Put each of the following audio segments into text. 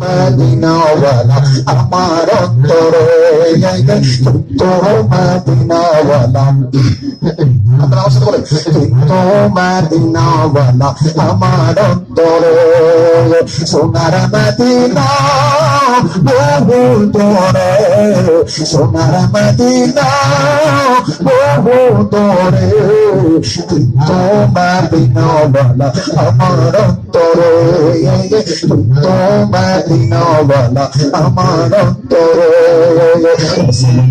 মদিনাওয়ালা আমার অন্তরে তো মদিনাওয়ালা। আপনারা আমার সাথে বলেন তো মদিনাওয়ালা আমার অন্তরে তো মদিনাওয়ালা আমার অন্তরে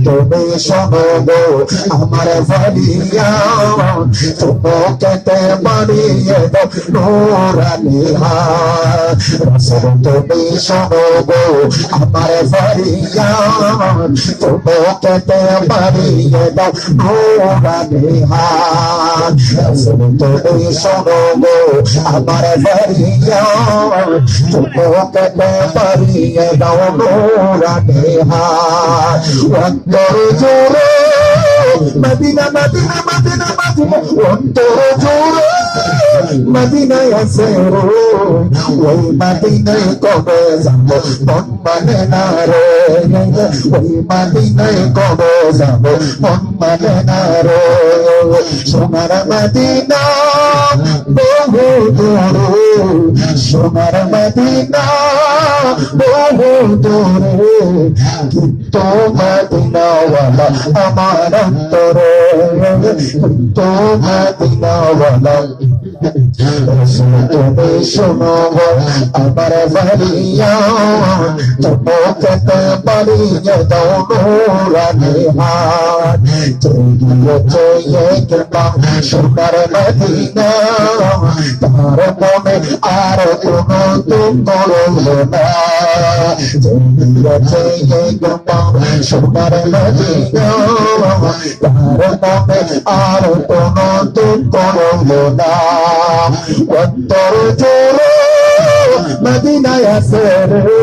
তুমি শোনো গো, আমার ভালিয়া তোমাকে বাড়িয়ে দাও নোরানি হাত তুমি শোনো গো, আমার ভালিয়া তোমাকে বাড়িয়ে দাও নোরানি হাত তুমি শোনো আমার ভালিয়া তোমাকে বাড়িয়ে দাও নোরানি হাত অন্তর জোরে মদিনা মদিনা মদিনা মদিনা অন্তর জোরে মদিনায় আছে ওই মদিনায় কবে যাব? মন মানে না রে, ওই মদিনায় কবে যাব? মন না রে, সোনার মদিনা, বহু বহু দূরে মদিনাওয়ালা আমার অন্তরে কিন্তু মদিনাওয়ালা তুমি শোনো আমার ভালিয়া তোমাকে বাড়িয়ে দাও নোরানি হাত তৈরিয়ে চেয়ে গেলাম সোনার মদিনা তার মনে আর কোনো দুঃখ না সোনার মদিনা তার মনে আর কোন দুঃখ না অন্তর জোরে মদিনায় আছে রে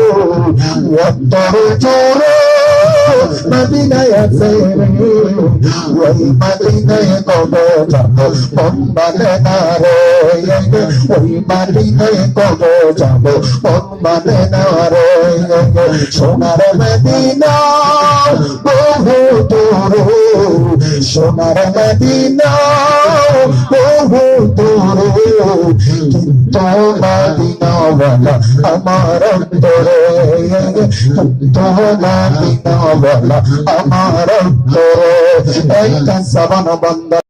অন্তর জোরে মদিনায় আছে ওই মদিনায় কবে যাব মন মানে মন মানে রে সোনার মদিনা বহু দূরে সোনার মদিনা আমার অন্তরে কিন্তু মদিনাওয়ালা আমার অন্তরে একটা সাবান বন্ধ